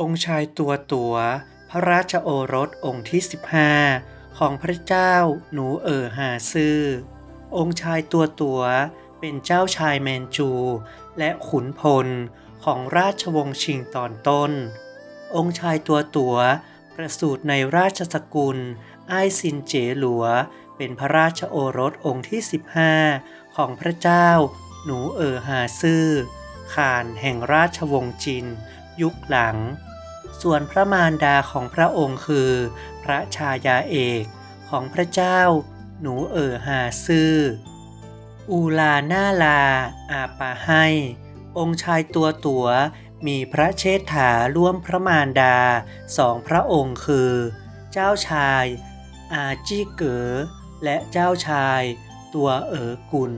องค์ชายตัวตัว พระราชโอรสองค์ที่ 15 ของพระเจ้าหนูเอ๋อหาซื่อ องค์ชายตัวตัวเป็นเจ้าชายแมนจู และขุนพลของราชวงศ์ชิงตอนต้น องค์ชายตัวตัวประสูติในราชสกุลไอซินเจ๋หลัว เป็นพระราชโอรสองค์ที่ 15 ของพระเจ้า หนูเอ๋อหาซื่อข่านแห่งราชวงศ์จิน ยุคหลัง ส่วนพระมารดาของพระองค์คือ พระชายาเอกของพระเจ้า หนูเอ๋อหาซื่อ อูลาหน้าลา อาปาให้ องค์ชายตัวตัวมีพระเชษฐาร่วมพระมารดาสองพระองค์คือ เจ้าชาย อาจีเก๋อและเจ้าชาย ตัวเอ๋อกุล